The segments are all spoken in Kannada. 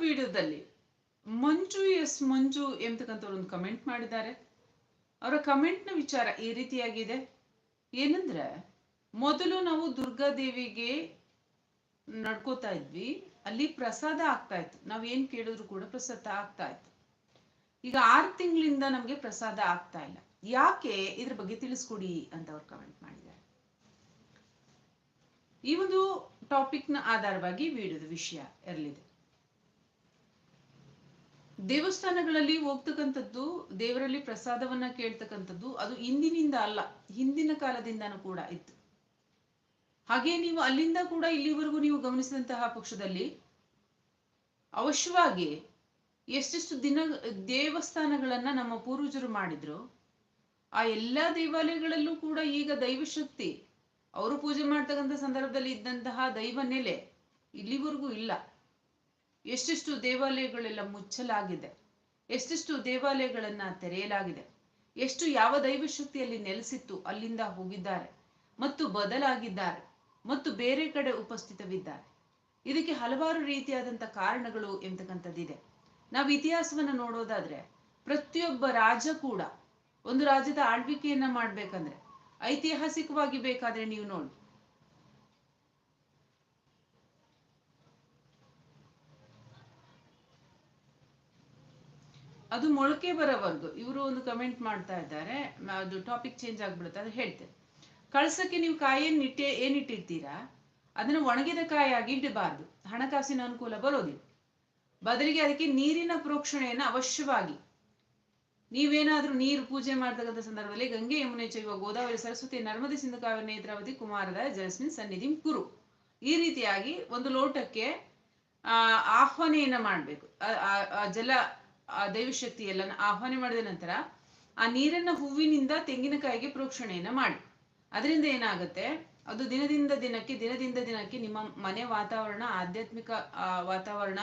ವಿಡಿಯೋದಲ್ಲಿ ಮಂಜು ಎಸ್ ಮಂಜು ಎಂಬತಕ್ಕಂಥವ್ರು ಒಂದು ಕಮೆಂಟ್ ಮಾಡಿದ್ದಾರೆ. ಅವರ ಕಮೆಂಟ್ನ ವಿಚಾರ ಈ ರೀತಿಯಾಗಿದೆ. ಏನಂದ್ರೆ, ಮೊದಲು ನಾವು ದುರ್ಗಾದೇವಿಗೆ ನಡ್ಕೋತಾ ಇದ್ವಿ, ಅಲ್ಲಿ ಪ್ರಸಾದ ಆಗ್ತಾ ಇತ್ತು. ನಾವ್ ಏನ್ ಕೇಳಿದ್ರು ಕೂಡ ಪ್ರಸಾದ ಆಗ್ತಾ ಇತ್ತು. ಈಗ ಆರು ತಿಂಗಳಿಂದ ನಮ್ಗೆ ಪ್ರಸಾದ ಆಗ್ತಾ ಇಲ್ಲ. ಯಾಕೆ? ಇದ್ರ ಬಗ್ಗೆ ತಿಳಿಸ್ಕೊಡಿ ಅಂತ ಅವ್ರು ಕಮೆಂಟ್ ಮಾಡಿದ್ದಾರೆ. ಈ ಒಂದು ಟಾಪಿಕ್ನ ಆಧಾರವಾಗಿ ವಿಡಿಯೋದ ವಿಷಯ ಇರಲಿದೆ. ದೇವಸ್ಥಾನಗಳಲ್ಲಿ ಹೋಗ್ತಕ್ಕಂಥದ್ದು, ದೇವರಲ್ಲಿ ಪ್ರಸಾದವನ್ನ ಕೇಳ್ತಕ್ಕಂಥದ್ದು, ಅದು ಇಂದಿನಿಂದ ಅಲ್ಲ, ಹಿಂದಿನ ಕಾಲದಿಂದನೂ ಕೂಡ ಇತ್ತು. ಹಾಗೆ ನೀವು ಅಲ್ಲಿಂದ ಕೂಡ ಇಲ್ಲಿವರೆಗೂ ನೀವು ಗಮನಿಸಿದಂತಹ ಪಕ್ಷದಲ್ಲಿ ಅವಶ್ಯವಾಗಿ ಎಷ್ಟೆಷ್ಟು ದಿನ ದೇವಸ್ಥಾನಗಳನ್ನ ನಮ್ಮ ಪೂರ್ವಜರು ಮಾಡಿದ್ರು, ಆ ಎಲ್ಲಾ ದೇವಾಲಯಗಳಲ್ಲೂ ಕೂಡ ಈಗ ದೈವಶಕ್ತಿ, ಅವರು ಪೂಜೆ ಮಾಡ್ತಕ್ಕಂಥ ಸಂದರ್ಭದಲ್ಲಿ ಇದ್ದಂತಹ ದೈವ ನೆಲೆ ಇಲ್ಲಿವರೆಗೂ ಇಲ್ಲ. ಎಷ್ಟೆಷ್ಟು ದೇವಾಲಯಗಳೆಲ್ಲ ಮುಚ್ಚಲಾಗಿದೆ, ಎಷ್ಟೆಷ್ಟು ದೇವಾಲಯಗಳನ್ನ ತೆರೆಯಲಾಗಿದೆ, ಎಷ್ಟು ಯಾವ ದೈವಶಕ್ತಿಯಲ್ಲಿ ನೆಲೆಸಿತ್ತು, ಅಲ್ಲಿಂದ ಹೋಗಿದ್ದಾರೆ ಮತ್ತು ಬದಲಾಗಿದ್ದಾರೆ ಮತ್ತು ಬೇರೆ ಕಡೆ ಉಪಸ್ಥಿತವಿದ್ದಾರೆ. ಇದಕ್ಕೆ ಹಲವಾರು ರೀತಿಯಾದಂಥ ಕಾರಣಗಳು ಎಂತಕ್ಕಂಥದ್ದಿದೆ. ನಾವು ಇತಿಹಾಸವನ್ನ ನೋಡೋದಾದ್ರೆ, ಪ್ರತಿಯೊಬ್ಬ ರಾಜ ಕೂಡ ಒಂದು ರಾಜ್ಯದ ಆಳ್ವಿಕೆಯನ್ನ ಮಾಡ್ಬೇಕಂದ್ರೆ ಐತಿಹಾಸಿಕವಾಗಿ ಬೇಕಾದ್ರೆ ನೀವು ನೋಡಿ ಅದು ಮೊಳಕೆ ಬರೋವರೆಗೂ ಇವರು ಒಂದು ಕಮೆಂಟ್ ಮಾಡ್ತಾ ಇದ್ದಾರೆ. ಅದು ಟಾಪಿಕ್ ಚೇಂಜ್ ಆಗ್ಬಿಡುತ್ತೆ ಅದು ಹೇಳ್ತೇನೆ. ಕಳ್ಸಕ್ಕೆ ನೀವು ಕಾಯಿಯನ್ನು ಇಟ್ಟೆ, ಏನಿಟ್ಟಿರ್ತೀರಾ? ಅದನ್ನು ಒಣಗಿದ ಕಾಯಿಯಾಗಿ ಇಡಬಾರ್ದು. ಹಣಕಾಸಿನ ಅನುಕೂಲ ಬರೋದಿಲ್ಲ. ಬದಲಿಗೆ ಅದಕ್ಕೆ ನೀರಿನ ಪ್ರೋಕ್ಷಣೆಯನ್ನು ಅವಶ್ಯವಾಗಿ. ನೀವೇನಾದ್ರೂ ನೀರು ಪೂಜೆ ಮಾಡ್ತಕ್ಕಂಥ ಸಂದರ್ಭದಲ್ಲಿ ಗಂಗೆ ಯಮುನೆ ಚೈವ ಗೋದಾವರಿ ಸರಸ್ವತಿ ನರ್ಮದೆ ಸಿಂಧು ಕಾವೇರಿ ನೇತ್ರಾವತಿ ಕುಮಾರದ ಜಸ್ಮಿನ್ ಸನ್ನಿಧಿ ಕುರು. ಈ ರೀತಿಯಾಗಿ ಒಂದು ಲೋಟಕ್ಕೆ, ಆ, ಆಹ್ವಾನೆಯನ್ನ ಮಾಡ್ಬೇಕು. ಜಲ ಆ ದೈವಶಕ್ತಿ ಎಲ್ಲ ಆಹ್ವಾನ ಮಾಡಿದ ನಂತರ ಆ ನೀರನ್ನ ಹೂವಿನಿಂದ ತೆಂಗಿನಕಾಯಿಗೆ ಪ್ರೋಕ್ಷಣೆಯನ್ನ ಮಾಡಿ. ಅದರಿಂದ ಏನಾಗುತ್ತೆ? ಅದು ದಿನದಿಂದ ದಿನಕ್ಕೆ ದಿನದಿಂದ ದಿನಕ್ಕೆ ನಿಮ್ಮ ಮನೆ ವಾತಾವರಣ, ಆಧ್ಯಾತ್ಮಿಕ ವಾತಾವರಣ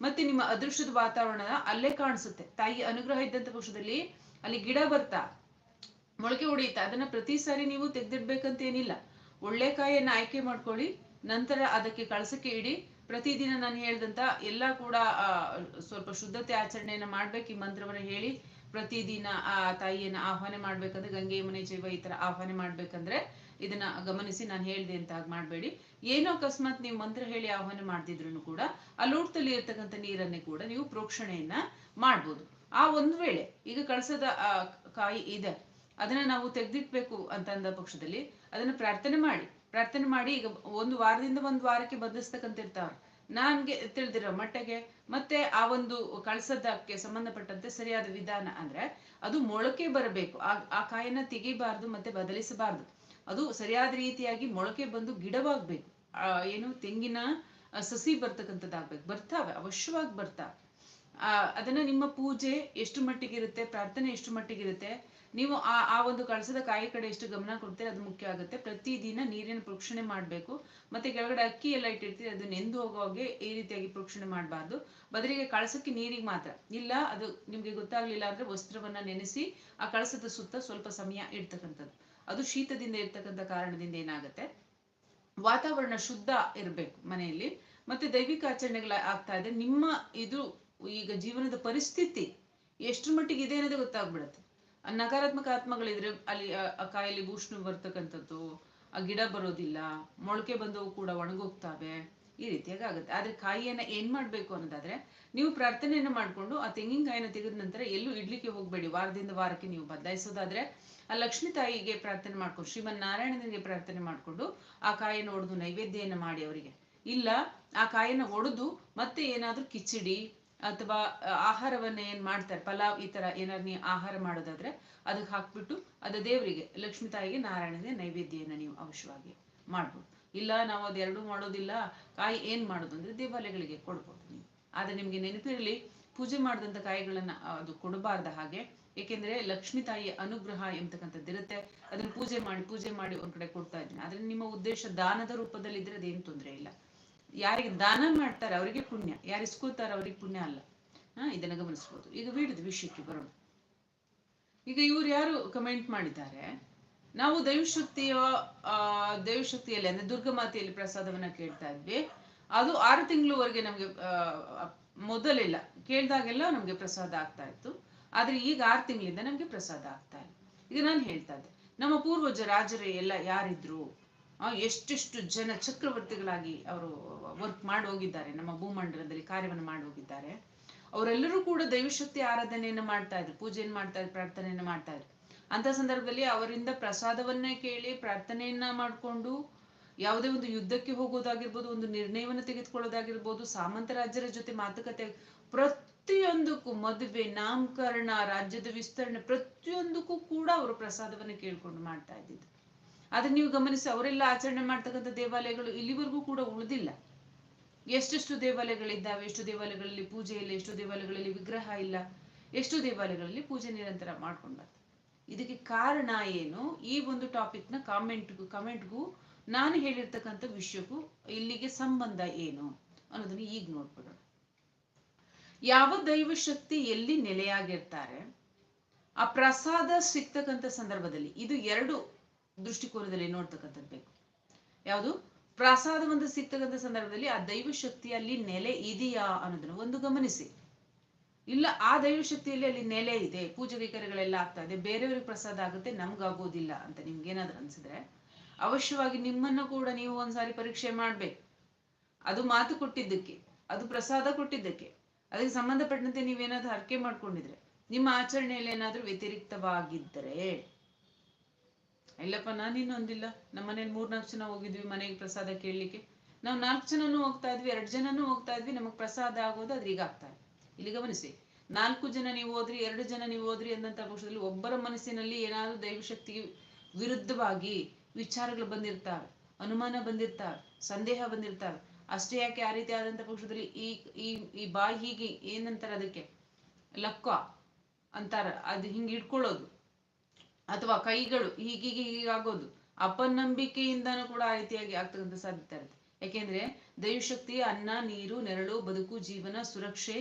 ಮತ್ತೆ ನಿಮ್ಮ ಅದೃಷ್ಟದ ವಾತಾವರಣ ಅಲ್ಲೇ ಕಾಣಿಸುತ್ತೆ. ತಾಯಿ ಅನುಗ್ರಹ ಇದ್ದಂತ ಪಕ್ಷದಲ್ಲಿ ಅಲ್ಲಿ ಗಿಡ ಬರ್ತಾ, ಮೊಳಕೆ ಹೊಡೆಯುತ್ತೆ ಅದನ್ನ ಪ್ರತಿ ಸಾರಿ ನೀವು ತೆಗೆದಿಡ್ಬೇಕಂತ ಏನಿಲ್ಲ. ಒಳ್ಳೆ ಕಾಯಿಯನ್ನ ಆಯ್ಕೆ ಮಾಡ್ಕೊಳ್ಳಿ, ನಂತರ ಅದಕ್ಕೆ ಕಳಸಕ್ಕೆ ಇಡಿ ಪ್ರತಿದಿನ ನಾನು ಹೇಳ್ದಂತ ಎಲ್ಲ ಕೂಡ ಸ್ವಲ್ಪ ಶುದ್ಧತೆ ಆಚರಣೆಯನ್ನ ಮಾಡ್ಬೇಕು ಈ ಮಂತ್ರವನ್ನ ಹೇಳಿ ಪ್ರತಿದಿನ ಆ ತಾಯಿಯನ್ನ ಆಹ್ವಾನ ಮಾಡ್ಬೇಕಂದ್ರೆ ಗಂಗೆ ಮನೆ ಜೈವ ಈ ತರ ಆಹ್ವಾನ ಮಾಡ್ಬೇಕಂದ್ರೆ ಇದನ್ನ ಗಮನಿಸಿ ನಾನು ಹೇಳ್ದೆ ಅಂತ ಮಾಡಬೇಡಿ. ಏನೋ ಅಕಸ್ಮಾತ್ ನೀವು ಮಂತ್ರ ಹೇಳಿ ಆಹ್ವಾನ ಮಾಡ್ತಿದ್ರು ಕೂಡ ಆ ಲೋಟದಲ್ಲಿ ಇರ್ತಕ್ಕಂಥ ನೀರನ್ನೇ ಕೂಡ ನೀವು ಪ್ರೋಕ್ಷಣೆಯನ್ನ ಮಾಡ್ಬೋದು. ಆ ಒಂದು ವೇಳೆ ಈಗ ಕಳಸದ ಕಾಯಿ ಇದೆ, ಅದನ್ನ ನಾವು ತೆಗೆದಿಟ್ಬೇಕು ಅಂತಂದ ಪಕ್ಷದಲ್ಲಿ ಅದನ್ನ ಪ್ರಾರ್ಥನೆ ಮಾಡಿ. ಪ್ರಾರ್ಥನೆ ಮಾಡಿ ಈಗ ಒಂದು ವಾರದಿಂದ ಒಂದು ವಾರಕ್ಕೆ ಬದಲಿಸ್ತಕ್ಕಂತ ಇರ್ತಾವ್ರು ನನ್ಗೆ ತಿಳಿದಿರೋ ಮಟ್ಟಿಗೆ ಮತ್ತೆ ಆ ಒಂದು ಕಳಸದಕ್ಕೆ ಸಂಬಂಧಪಟ್ಟಂತೆ ಸರಿಯಾದ ವಿಧಾನ ಅಂದ್ರೆ ಅದು ಮೊಳಕೆ ಬರಬೇಕು. ಆ ಆ ಕಾಯನ್ನ ತೆಗಿಬಾರ್ದು ಮತ್ತೆ ಬದಲಿಸಬಾರ್ದು. ಅದು ಸರಿಯಾದ ರೀತಿಯಾಗಿ ಮೊಳಕೆ ಬಂದು ಗಿಡವಾಗ್ಬೇಕು. ಆ, ಏನು ತೆಂಗಿನ ಸಸಿ ಬರ್ತಕ್ಕಂಥದ್ದಾಗ್ಬೇಕು. ಬರ್ತಾವೆ, ಅವಶ್ಯವಾಗಿ ಬರ್ತಾವೆ. ಆ, ಅದನ್ನ ನಿಮ್ಮ ಪೂಜೆ ಎಷ್ಟು ಮಟ್ಟಿಗೆ ಇರುತ್ತೆ ಪ್ರಾರ್ಥನೆ ಎಷ್ಟು ಮಟ್ಟಿಗೆ ಇರುತ್ತೆ ನೀವು ಆ ಆ ಒಂದು ಕಳಸದ ಕಾಯಿ ಕಡೆ ಎಷ್ಟು ಗಮನ ಕೊಡ್ತೀರಿ, ಅದು ಮುಖ್ಯ ಆಗುತ್ತೆ. ಪ್ರತಿದಿನ ನೀರಿನ ಪ್ರೋಕ್ಷಣೆ ಮಾಡಬೇಕು. ಮತ್ತೆ ಕೆಳಗಡೆ ಅಕ್ಕಿ ಎಲ್ಲ ಇಟ್ಟಿರ್ತೀರಿ, ಅದು ನೆಂದು ಹೋಗೋಗೆ ಈ ರೀತಿಯಾಗಿ ಪ್ರೋಕ್ಷಣೆ ಮಾಡಬಾರ್ದು. ಬದಲಿಗೆ ಕಳಸಕ್ಕೆ ನೀರಿಗೆ ಮಾತ್ರ. ಇಲ್ಲ, ಅದು ನಿಮ್ಗೆ ಗೊತ್ತಾಗ್ಲಿಲ್ಲ ಅಂದ್ರೆ ವಸ್ತ್ರವನ್ನ ನೆನೆಸಿ ಆ ಕಳಸದ ಸುತ್ತ ಸ್ವಲ್ಪ ಸಮಯ ಇಡ್ತಕ್ಕಂಥದ್ದು. ಅದು ಶೀತದಿಂದ ಇರ್ತಕ್ಕಂಥ ಕಾರಣದಿಂದ ಏನಾಗುತ್ತೆ? ವಾತಾವರಣ ಶುದ್ಧ ಇರಬೇಕು ಮನೆಯಲ್ಲಿ. ಮತ್ತೆ ದೈವಿಕ ಆಚರಣೆಗಳ ಆಗ್ತಾ ಇದೆ. ನಿಮ್ಮ ಇದು ಈಗ ಜೀವನದ ಪರಿಸ್ಥಿತಿ ಎಷ್ಟು ಮಟ್ಟಿಗೆ ಇದೆ ಅನ್ನೋದೇ ಗೊತ್ತಾಗ್ಬಿಡುತ್ತೆ. ನಕಾರಾತ್ಮಕ ಆತ್ಮಗಳಿದ್ರೆ ಅಲ್ಲಿ, ಆ- ಕಾಯಿಲೆ ಭೂಷ್ಣು ಬರ್ತಕ್ಕಂಥದ್ದು, ಆ ಗಿಡ ಬರೋದಿಲ್ಲ, ಮೊಳಕೆ ಬಂದವು ಕೂಡ ಒಣಗೋಗ್ತಾವೆ, ಈ ರೀತಿಯಾಗಿ ಆಗುತ್ತೆ. ಆದ್ರೆ ಕಾಯಿಯನ್ನ ಏನ್ ಮಾಡ್ಬೇಕು ಅನ್ನೋದಾದ್ರೆ, ನೀವು ಪ್ರಾರ್ಥನೆಯನ್ನ ಮಾಡ್ಕೊಂಡು ಆ ತೆಂಗಿನಕಾಯಿನ ತೆಗೆದ ನಂತರ ಎಲ್ಲೂ ಇಡ್ಲಿಕ್ಕೆ ಹೋಗ್ಬೇಡಿ. ವಾರದಿಂದ ವಾರಕ್ಕೆ ನೀವು ಬದಲಾಯಿಸೋದಾದ್ರೆ, ಆ ಲಕ್ಷ್ಮೀ ತಾಯಿಗೆ ಪ್ರಾರ್ಥನೆ ಮಾಡ್ಕೊಂಡು ಶ್ರೀಮನ್ ನಾರಾಯಣನಿಗೆ ಪ್ರಾರ್ಥನೆ ಮಾಡ್ಕೊಂಡು ಆ ಕಾಯನ್ನು ಒಡೆದು ನೈವೇದ್ಯನ ಮಾಡಿ ಅವರಿಗೆ. ಇಲ್ಲ, ಆ ಕಾಯನ್ನು ಒಡೆದು ಮತ್ತೆ ಏನಾದ್ರೂ ಕಿಚಡಿ ಅಥವಾ ಆಹಾರವನ್ನ ಏನ್ ಮಾಡ್ತಾರೆ, ಪಲಾವ್ ಈ ತರ ಏನಾದ್ರು ನೀವು ಆಹಾರ ಮಾಡೋದಾದ್ರೆ ಅದಕ್ಕೆ ಹಾಕ್ಬಿಟ್ಟು ಅದು ದೇವರಿಗೆ, ಲಕ್ಷ್ಮೀ ತಾಯಿಗೆ ನಾರಾಯಣನ ನೈವೇದ್ಯನ ನೀವು ಅವಶ್ಯವಾಗಿ ಮಾಡ್ಬೋದು. ಇಲ್ಲ ನಾವು ಅದೆರಡೂ ಮಾಡೋದಿಲ್ಲ, ಕಾಯಿ ಏನ್ ಮಾಡೋದು ಅಂದ್ರೆ ದೇವಾಲಯಗಳಿಗೆ ಕೊಡ್ಬೋದು ನೀವು. ಆದ್ರೆ ನಿಮ್ಗೆ ನೆನಪಿರಲಿ, ಪೂಜೆ ಮಾಡಿದಂತ ಕಾಯಿಗಳನ್ನ ಅದು ಕೊಡಬಾರ್ದ ಹಾಗೆ. ಏಕೆಂದ್ರೆ ಲಕ್ಷ್ಮೀ ತಾಯಿಯ ಅನುಗ್ರಹ ಎಂಬತಕ್ಕಂಥದ್ದು ಇರುತ್ತೆ. ಅದನ್ನ ಪೂಜೆ ಮಾಡಿ ಪೂಜೆ ಮಾಡಿ ಒಂದ್ ಕಡೆ ಕೊಡ್ತಾ ಇದ್ದೀನಿ. ಆದ್ರೆ ನಿಮ್ಮ ಉದ್ದೇಶ ದಾನದ ರೂಪದಲ್ಲಿ ಇದ್ರೆ ಅದೇನು ತೊಂದರೆ ಇಲ್ಲ. ಯಾರಿಗೆ ದಾನ ಮಾಡ್ತಾರೆ ಅವರಿಗೆ ಪುಣ್ಯ. ಯಾರು ಇಸ್ಕೋತಾರೆ ಅವ್ರಿಗೆ ಪುಣ್ಯ ಅಲ್ಲ. ಹಾ, ಇದನ್ನ ಗಮನಿಸ್ಬೋದು. ಈಗ ವಿಡಿಯೋದ ವಿಷಯಕ್ಕೆ ಬರೋಣ. ಈಗ ಇವ್ರು ಯಾರು ಕಮೆಂಟ್ ಮಾಡಿದ್ದಾರೆ? ನಾವು ದೈವಶಕ್ತಿಯ ದೈವಶಕ್ತಿಯಲ್ಲಿ ಅಂದ್ರೆ ದುರ್ಗಮಾತೆಯಲ್ಲಿ ಪ್ರಸಾದವನ್ನ ಕೇಳ್ತಾ ಇದ್ವಿ. ಅದು ಆರು ತಿಂಗಳವರೆಗೆ ನಮ್ಗೆ ಮೊದಲಿಲ್ಲ. ಕೇಳಿದಾಗೆಲ್ಲ ನಮ್ಗೆ ಪ್ರಸಾದ ಆಗ್ತಾ ಇತ್ತು. ಆದ್ರೆ ಈಗ ಆರು ತಿಂಗಳಿಂದ ನಮ್ಗೆ ಪ್ರಸಾದ ಆಗ್ತಾ ಇಲ್ಲ. ಈಗ ನಾನು ಹೇಳ್ತಾ ಇದ್ದೆ. ನಮ್ಮ ಪೂರ್ವಜ ರಾಜರು ಎಲ್ಲ ಯಾರಿದ್ರು? ಎಷ್ಟೆಷ್ಟು ಜನ ಚಕ್ರವರ್ತಿಗಳಾಗಿ ಅವರು ವರ್ಕ್ ಮಾಡಿ ಹೋಗಿದ್ದಾರೆ ನಮ್ಮ ಭೂಮಂಡಲದಲ್ಲಿ ಕಾರ್ಯವನ್ನು ಮಾಡಿ ಹೋಗಿದ್ದಾರೆ ಅವರೆಲ್ಲರೂ ಕೂಡ ದೈವಶಕ್ತಿ ಆರಾಧನೆಯನ್ನು ಮಾಡ್ತಾ ಇದ್ರು, ಪೂಜೆಯನ್ನು ಮಾಡ್ತಾ ಇದ್ರು, ಪ್ರಾರ್ಥನೆಯನ್ನು ಮಾಡ್ತಾ ಇದ್ರು. ಅಂತ ಸಂದರ್ಭದಲ್ಲಿ ಅವರಿಂದ ಪ್ರಸಾದವನ್ನೇ ಕೇಳಿ ಪ್ರಾರ್ಥನೆಯನ್ನ ಮಾಡಿಕೊಂಡು ಯಾವುದೇ ಒಂದು ಯುದ್ಧಕ್ಕೆ ಹೋಗೋದಾಗಿರ್ಬೋದು, ಒಂದು ನಿರ್ಣಯವನ್ನು ತೆಗೆದುಕೊಳ್ಳೋದಾಗಿರ್ಬೋದು, ಸಾಮಂತ ರಾಜ್ಯರ ಜೊತೆ ಮಾತುಕತೆ, ಪ್ರತಿಯೊಂದಕ್ಕೂ ಮದುವೆ, ನಾಮಕರಣ, ರಾಜ್ಯದ ವಿಸ್ತರಣೆ ಪ್ರತಿಯೊಂದಕ್ಕೂ ಕೂಡ ಅವರು ಪ್ರಸಾದವನ್ನು ಕೇಳ್ಕೊಂಡು ಮಾಡ್ತಾ ಇದ್ದಿದ್ದು. ಆದ್ರೆ ನೀವು ಗಮನಿಸಿ, ಅವರೆಲ್ಲ ಆಚರಣೆ ಮಾಡ್ತಕ್ಕಂಥ ದೇವಾಲಯಗಳು ಇಲ್ಲಿವರೆಗೂ ಕೂಡ ಉಳಿದಿಲ್ಲ. ಎಷ್ಟೆಷ್ಟು ದೇವಾಲಯಗಳಿದ್ದಾವೆ, ಎಷ್ಟು ದೇವಾಲಯಗಳಲ್ಲಿ ಪೂಜೆ ಇಲ್ಲ, ಎಷ್ಟು ದೇವಾಲಯಗಳಲ್ಲಿ ವಿಗ್ರಹ ಇಲ್ಲ, ಎಷ್ಟು ದೇವಾಲಯಗಳಲ್ಲಿ ಪೂಜೆ ನಿರಂತರ ಮಾಡ್ಕೊಂಡು ಇದಕ್ಕೆ ಕಾರಣ ಏನು? ಈ ಒಂದು ಟಾಪಿಕ್ನ ಕಾಮೆಂಟ್ಗೂ ಕಮೆಂಟ್ಗೂ ನಾನು ಹೇಳಿರ್ತಕ್ಕಂಥ ವಿಷಯಕ್ಕೂ ಇಲ್ಲಿಗೆ ಸಂಬಂಧ ಏನು ಅನ್ನೋದನ್ನ ಈಗ ನೋಡ್ಬಿಡೋಣ ಯಾವ ದೈವಶಕ್ತಿ ಎಲ್ಲಿ ನೆಲೆಯಾಗಿರ್ತಾರೆ? ಆ ಪ್ರಸಾದ ಸಿಗ್ತಕ್ಕಂಥ ಸಂದರ್ಭದಲ್ಲಿ ಇದು ಎರಡು ದೃಷ್ಟಿಕೋನದಲ್ಲಿ ನೋಡ್ತಕ್ಕಂಥದ್ದು ಬೇಕು. ಯಾವುದು? ಒಂದು ಸಿಗ್ತಕ್ಕಂಥ ಸಂದರ್ಭದಲ್ಲಿ ಆ ದೈವಶಕ್ತಿ ಅಲ್ಲಿ ನೆಲೆ ಇದೆಯಾ ಅನ್ನೋದನ್ನ ಒಂದು ಗಮನಿಸಿ. ಇಲ್ಲ, ಆ ದೈವಶಕ್ತಿಯಲ್ಲಿ ಅಲ್ಲಿ ನೆಲೆ ಇದೆ, ಪೂಜೆ ಕೈಕರ್ಯಗಳೆಲ್ಲ ಆಗ್ತಾ ಇದೆ, ಬೇರೆಯವ್ರಿಗೆ ಪ್ರಸಾದ ಆಗುತ್ತೆ, ನಮ್ಗಾಗೋದಿಲ್ಲ ಅಂತ ನಿಮ್ಗೆ ಏನಾದ್ರು ಅನ್ಸಿದ್ರೆ, ಅವಶ್ಯವಾಗಿ ನಿಮ್ಮನ್ನ ಕೂಡ ನೀವು ಒಂದ್ಸಾರಿ ಪರೀಕ್ಷೆ ಮಾಡ್ಬೇಕು. ಅದು ಮಾತು ಕೊಟ್ಟಿದ್ದಕ್ಕೆ, ಅದು ಪ್ರಸಾದ ಕೊಟ್ಟಿದ್ದಕ್ಕೆ, ಅದಕ್ಕೆ ಸಂಬಂಧಪಟ್ಟಂತೆ ನೀವೇನಾದ್ರೂ ಹರಕೆ ಮಾಡ್ಕೊಂಡಿದ್ರೆ, ನಿಮ್ಮ ಆಚರಣೆಯಲ್ಲಿ ಏನಾದ್ರೂ ವ್ಯತಿರಿಕ್ತವಾಗಿದ್ದರೆ ಇಲ್ಲಪ್ಪ ನಾನಿನ್ನು ಒಂದಿಲ್ಲ ನಮ್ಮ ಮನೇಲಿ ಮೂರ್ನಾಲ್ಕು ಜನ ಹೋಗಿದ್ವಿ ಮನೆಗೆ ಪ್ರಸಾದ ಕೇಳಲಿಕ್ಕೆ. ನಾವು ನಾಲ್ಕು ಜನನೂ ಹೋಗ್ತಾ ಇದ್ವಿ, ಎರಡು ಜನನು ಹೋಗ್ತಾ ಇದ್ವಿ, ನಮಗೆ ಪ್ರಸಾದ ಆಗೋದು ಅದ್ರ ಈಗ ಆಗ್ತಾ ಇಲ್ಲಿ. ಗಮನಿಸಿ, ನಾಲ್ಕು ಜನ ನೀವು ಹೋದ್ರಿ, ಎರಡು ಜನ ನೀವು ಹೋದ್ರಿ ಅಂದಂತ ಪಕ್ಷದಲ್ಲಿ ಒಬ್ಬರ ಮನಸ್ಸಿನಲ್ಲಿ ಏನಾದ್ರೂ ದೈವಶಕ್ತಿಗೆ ವಿರುದ್ಧವಾಗಿ ವಿಚಾರಗಳು ಬಂದಿರ್ತಾವೆ, ಅನುಮಾನ ಬಂದಿರ್ತಾವೆ, ಸಂದೇಹ ಬಂದಿರ್ತಾವೆ. ಅಷ್ಟೇ ಯಾಕೆ ಆ ರೀತಿ ಆದಂತ ಪಕ್ಷದಲ್ಲಿ ಈ ಈ ಈ ಬಾಯಿ ಹೀಗೆ ಏನಂತಾರೆ ಅದಕ್ಕೆ? ಲಕ್ಕ ಅಂತಾರ, ಅದು ಹಿಂಗೆ ಇಟ್ಕೊಳ್ಳೋದು ಅಥವಾ ಕೈಗಳು ಹೀಗೀಗೆ ಹೀಗಾಗೋದು ಅಪನಂಬಿಕೆಯಿಂದನೂ ಕೂಡ ಆ ರೀತಿಯಾಗಿ ಆಗ್ತಕ್ಕಂಥ ಸಾಧ್ಯತೆ ಇರುತ್ತೆ. ಯಾಕೆಂದ್ರೆ ದೈವಶಕ್ತಿ, ಅನ್ನ, ನೀರು, ನೆರಳು, ಬದುಕು, ಜೀವನ, ಸುರಕ್ಷೆ,